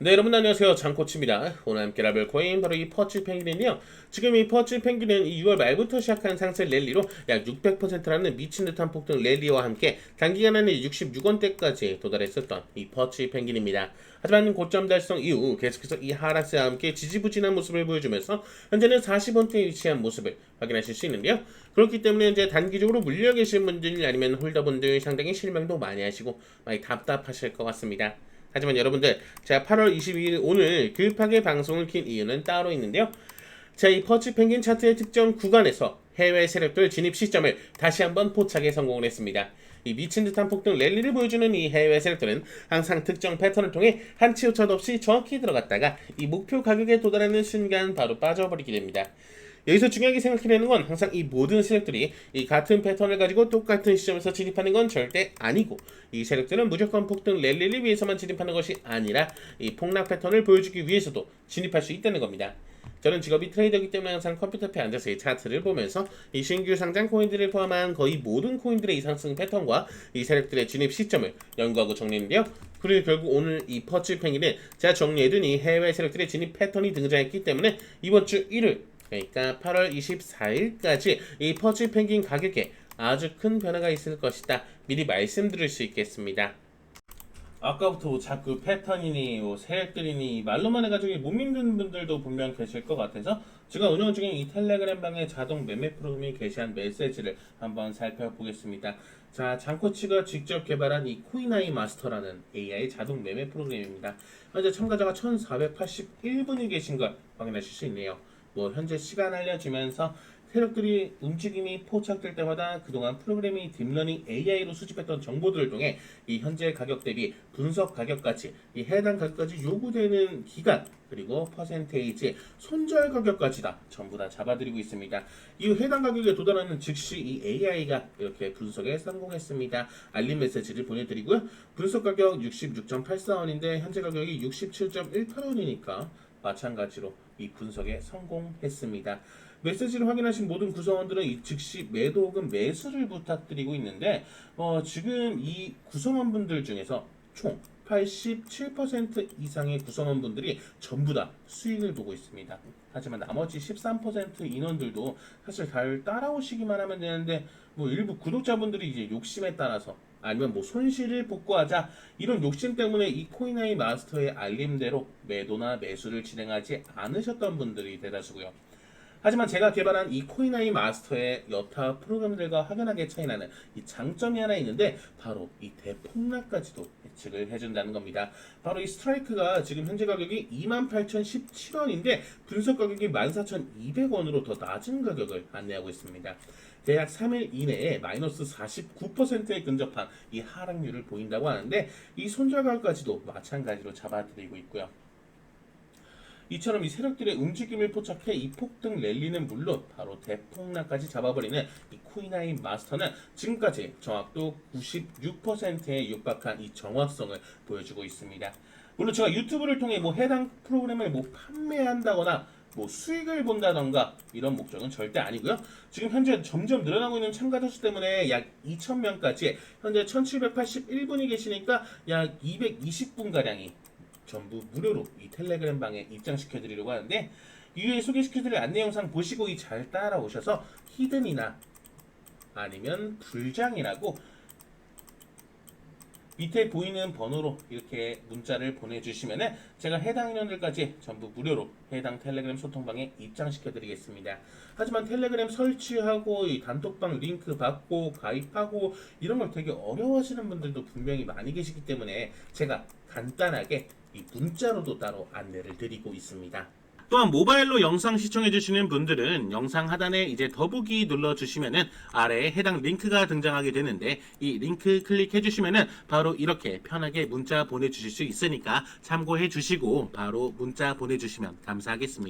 네 여러분 안녕하세요. 장코치입니다. 오늘 함께 라벨 코인 바로 이 퍼치 펭귄인데요. 지금 이 퍼치 펭귄은 이 6월 말부터 시작한 상세 랠리로 약 600%라는 미친 듯한 폭등 랠리와 함께 단기간 안에 66원대까지 도달했었던 이 퍼치 펭귄입니다. 하지만 고점 달성 이후 계속해서 이 하락세와 함께 지지부진한 모습을 보여주면서 현재는 40원대에 위치한 모습을 확인하실 수 있는데요. 그렇기 때문에 이제 단기적으로 물려 계신 분들 아니면 홀더분들 상당히 실망도 많이 하시고 많이 답답하실 것 같습니다 하지만 여러분들 제가 8월 22일 오늘 급하게 방송을 킨 이유는 따로 있는데요. 자, 이 퍼치 펭귄 차트의 특정 구간에서 해외 세력들 진입 시점을 다시 한번 포착에 성공을 했습니다. 이 미친 듯한 폭등 랠리를 보여주는 이 해외 세력들은 항상 특정 패턴을 통해 한치 오차도 없이 정확히 들어갔다가 이 목표 가격에 도달하는 순간 바로 빠져버리게 됩니다. 여기서 중요하게 생각해야 되는 건 항상 이 모든 세력들이 이 같은 패턴을 가지고 똑같은 시점에서 진입하는 건 절대 아니고 이 세력들은 무조건 폭등 랠리를 위해서만 진입하는 것이 아니라 이 폭락 패턴을 보여주기 위해서도 진입할 수 있다는 겁니다. 저는 직업이 트레이더이기 때문에 항상 컴퓨터 앞에 앉아서 이 차트를 보면서 이 신규 상장 코인들을 포함한 거의 모든 코인들의 이 상승 패턴과 이 세력들의 진입 시점을 연구하고 정리했는데요. 그리고 결국 오늘 이 퍼치 팽이는 제가 정리해둔 이 해외 세력들의 진입 패턴이 등장했기 때문에 이번 주 일요일 그러니까 8월 24일까지 이 퍼치 펭귄 가격에 아주 큰 변화가 있을 것이다. 미리 말씀드릴 수 있겠습니다. 아까부터 자꾸 패턴이니 뭐 세력들이니 말로만 해가지고 못 믿는 분들도 분명 계실 것 같아서 제가 운영 중인 이 텔레그램 방에 자동 매매 프로그램이 게시한 메시지를 한번 살펴보겠습니다. 자, 장코치가 직접 개발한 이 코인아이 마스터라는 AI 자동 매매 프로그램입니다. 현재 참가자가 1,481분이 계신 걸 확인하실 수 있네요. 뭐 현재 시간 알려지면서 세력들이 움직임이 포착될 때마다 그동안 프로그램이 딥러닝 AI로 수집했던 정보들을 통해 이 현재 가격 대비 분석 가격까지 이 해당 가격까지 요구되는 기간 그리고 퍼센테이지 손절 가격까지 다 전부 다 잡아드리고 있습니다. 이후 해당 가격에 도달하는 즉시 이 AI가 이렇게 분석에 성공했습니다. 알림 메시지를 보내드리고요. 분석 가격 66.84원인데 현재 가격이 67.18원이니까 마찬가지로 이 분석에 성공했습니다. 메시지를 확인하신 모든 구성원들은 이 즉시 매도 혹은 매수를 부탁드리고 있는데 어, 지금 이 구성원분들 중에서 총 87% 이상의 구성원분들이 전부 다 수익을 보고 있습니다. 하지만 나머지 13% 인원들도 사실 잘 따라오시기만 하면 되는데 뭐 일부 구독자분들이 이제 욕심에 따라서 아니면 뭐 손실을 복구하자 이런 욕심 때문에 이 코인아이 마스터의 알림대로 매도나 매수를 진행하지 않으셨던 분들이 대다수고요. 하지만 제가 개발한 이 코인아이 마스터의 여타 프로그램들과 확연하게 차이나는 이 장점이 하나 있는데 바로 이 대폭락까지도 예측을 해준다는 겁니다. 바로 이 스트라이크가 지금 현재 가격이 28,017원인데 분석 가격이 14,200원으로 더 낮은 가격을 안내하고 있습니다. 대략 3일 이내에 마이너스 49%에 근접한 이 하락률을 보인다고 하는데 이 손절 가격까지도 마찬가지로 잡아드리고 있고요. 이처럼 이 세력들의 움직임을 포착해 이 폭등 랠리는 물론 바로 대폭락까지 잡아버리는 이 코인아이 마스터는 지금까지 정확도 96%에 육박한 이 정확성을 보여주고 있습니다. 물론 제가 유튜브를 통해 뭐 해당 프로그램을 뭐 판매한다거나 뭐 수익을 본다던가 이런 목적은 절대 아니고요. 지금 현재 점점 늘어나고 있는 참가자 수 때문에 약 2,000명까지 현재 1,781분이 계시니까 약 220분 가량이 전부 무료로 이 텔레그램 방에 입장시켜 드리려고 하는데 이후에 소개시켜 드릴 안내 영상 보시고 이 잘 따라오셔서 히든이나 아니면 불장이라고 밑에 보이는 번호로 이렇게 문자를 보내주시면은 제가 해당 인원들까지 전부 무료로 해당 텔레그램 소통방에 입장시켜 드리겠습니다. 하지만 텔레그램 설치하고 이 단톡방 링크 받고 가입하고 이런 걸 되게 어려워하시는 분들도 분명히 많이 계시기 때문에 제가 간단하게 이 문자로도 따로 안내를 드리고 있습니다. 또한 모바일로 영상 시청해 주시는 분들은 영상 하단에 이제 더보기 눌러 주시면은 아래에 해당 링크가 등장하게 되는데 이 링크 클릭해 주시면은 바로 이렇게 편하게 문자 보내 주실 수 있으니까 참고해 주시고 바로 문자 보내 주시면 감사하겠습니다.